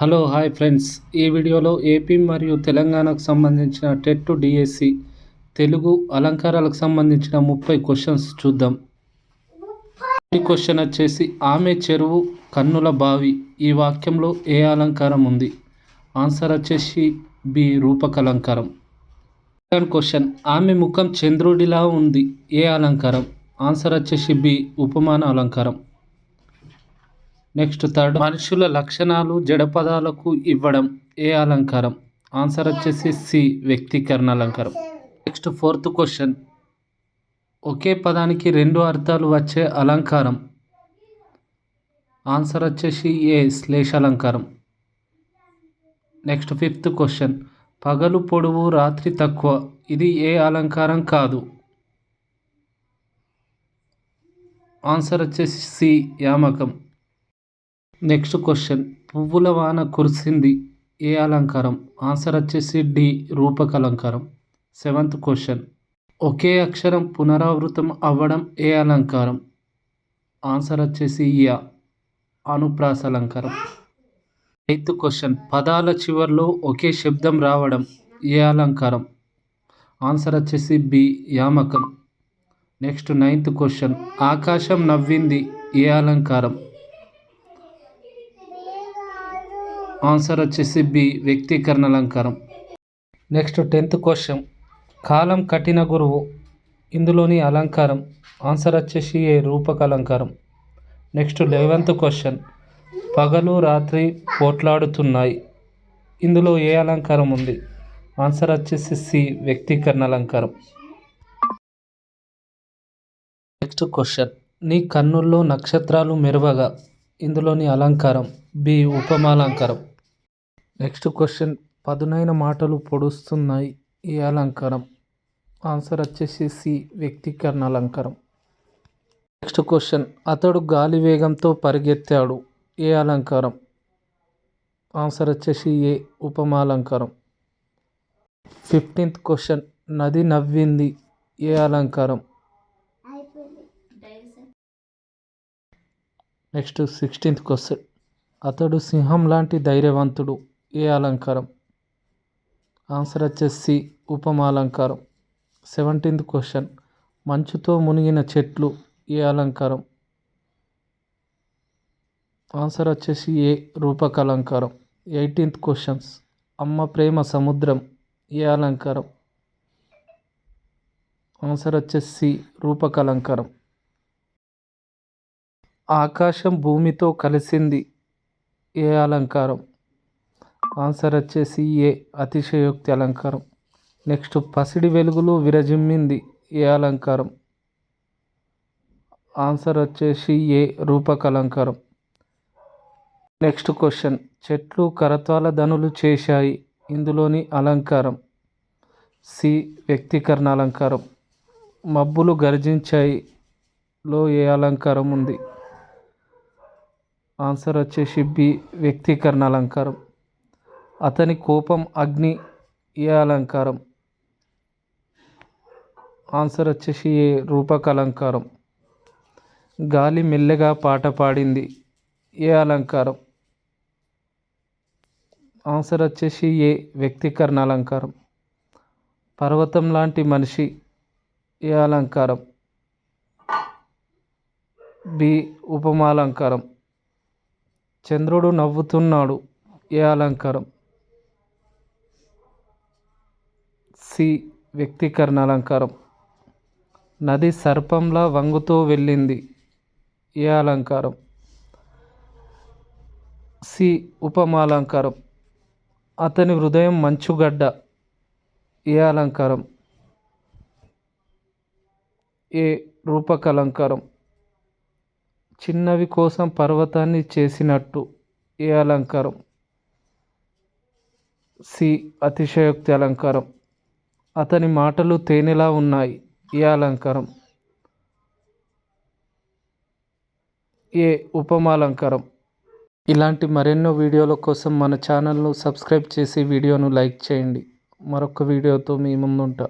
Hello hi friends. ఈ వీడియోలో AP మరియు తెలంగాణకు సంబంధించిన టెట్ డిఎస్సి తెలుగు అలంకారాలకు సంబంధించిన ముప్పై క్వశ్చన్స్ చూద్దాం. ఈ క్వశ్చన్ వచ్చేసి ఆమె చెరువు కన్నుల బావి ఈ వాక్యంలో ఏ అలంకారం ఉంది? ఆన్సర్ వచ్చేసి బి రూపకలంకారం సెకండ్ క్వశ్చన్ ఆమె ముఖం చంద్రుడిలా ఉంది ఏ అలంకారం? ఆన్సర్ వచ్చేసి బి ఉపమాన అలంకారం. నెక్స్ట్ థర్డ్ మనుషుల లక్షణాలు జడపదాలకు ఇవ్వడం ఏ అలంకారం? ఆన్సర్ వచ్చేసి సి వ్యక్తీకరణ అలంకారం. Next fourth question. ఒకే పదానికి రెండు అర్థాలు వచ్చే అలంకారం. ఆన్సర్ వచ్చేసి ఏ శ్లేష అలంకారం. Next fifth question. పగలు పొడవు రాత్రి తక్కువ. ఇది ఏ అలంకారం కాదు. ఆన్సర్ వచ్చేసి సి యామకం. నెక్స్ట్ క్వశ్చన్ పువ్వుల వాన కురిసింది ఏ అలంకారం? ఆన్సర్ వచ్చేసి డి రూపక అలంకారం. సెవెంత్ క్వశ్చన్ ఒకే అక్షరం పునరావృతం అవ్వడం ఏ అలంకారం? ఆన్సర్ వచ్చేసి యా అనుప్రాస అలంకారం. ఎయిత్ క్వశ్చన్ పదాల చివరిలో ఒకే శబ్దం రావడం ఏ అలంకారం? ఆన్సర్ వచ్చేసి బి యామకం. నెక్స్ట్ నైన్త్ క్వశ్చన్ ఆకాశం నవ్వింది ఏ అలంకారం? ఆన్సర్ వచ్చేసి బి వ్యక్తీకరణ అలంకారం. Next tenth question. కాలం కఠిన గురువు. ఇందులోని అలంకారం. ఆన్సర్ వచ్చేసి ఏ రూపక అలంకారం. Next eleventh question. పగలు రాత్రి పోట్లాడుతున్నాయి. ఇందులో ఏ అలంకారం ఉంది? ఆన్సర్ వచ్చేసి సి వ్యక్తీకరణ అలంకారం. Next question. నీ కన్నుల్లో నక్షత్రాలు మెరువగా. ఇందులోని అలంకారం. బి ఉపమాలంకారం నెక్స్ట్ క్వశ్చన్. పదునైన మాటలు పొడుస్తున్నాయి. ఈ అలంకారం? ఆన్సర్ వచ్చేసి సి. వ్యక్తీకరణ అలంకారం. Next question. అతడు గాలి వేగంతో పరిగెత్తాడు. ఏ అలంకారం? ఆన్సర్ వచ్చేసి ఏ. ఉపమాలంకారం ఫిఫ్టీన్త్ క్వశ్చన్. నది నవ్వింది. ఏ అలంకారం? Next sixteenth question. అతడు సింహం లాంటి ధైర్యవంతుడు. ఏ అలంకారం? ఆన్సర్ వచ్చేసి ఉపమాలంకారం. Seventeenth question. మంచుతో మునిగిన చెట్లు ఏ అలంకారం? ఆన్సర్ వచ్చేసి ఏ రూపకలంకారం ఎయిటీన్త్ క్వశ్చన్స్. అమ్మ ప్రేమ సముద్రం ఏ అలంకారం? ఆన్సర్ వచ్చేసి రూపకలంకారం ఆకాశం భూమితో కలిసింది ఏ అలంకారం? ఆన్సర్ వచ్చేసి ఏ. అతిశయోక్తి అలంకారం. నెక్స్ట్ పసిడి వెలుగులు విరజిమ్మింది ఏ అలంకారం? ఆన్సర్ వచ్చేసి ఏ. రూపక అలంకారం. Next question. చెట్లు కరత్వాల ధనులు చేశాయి. ఇందులోని అలంకారం. సి. వ్యక్తీకరణ అలంకారం. మబ్బులు గర్జించాయి. లో ఏ అలంకారం ఉంది? ఆన్సర్ వచ్చేసి బి. వ్యక్తీకరణ అలంకారం. అతని కోపం అగ్ని ఏ అలంకారం? ఆన్సర్ వచ్చేసి ఏ రూపక అలంకారం? గాలి మెల్లగా పాట పాడింది ఏ అలంకారం? ఆన్సర్ వచ్చేసి ఏ వ్యక్తీకరణ అలంకారం? పర్వతం లాంటి మనిషి ఏ అలంకారం? బి ఉపమాలంకారం. చంద్రుడు నవ్వుతున్నాడు ఏ అలంకారం? సి వ్యక్తీకరణ అలంకారం నది సర్పంలా వంగుతో వెళ్ళింది ఏ అలంకారం? సి ఉపమాలంకారం. అతని హృదయం మంచుగడ్డ ఏ అలంకారం? ఏ రూపకలంకారం? చిన్నవి కోసం పర్వతాన్ని చేసినట్టు ఏ అలంకారం? సి అతిశయోక్తి అలంకారం. అతని మాటలు తేనెలా ఉన్నాయి? ఈ అలంకారం? ఏ ఉపమాలంకారం? ఇలాంటి మరెన్నో వీడియోల కోసం మన ఛానల్ను సబ్స్క్రైబ్ చేసి వీడియోను లైక్ చేయండి. మరొక వీడియోతో మీ ముందుంటా.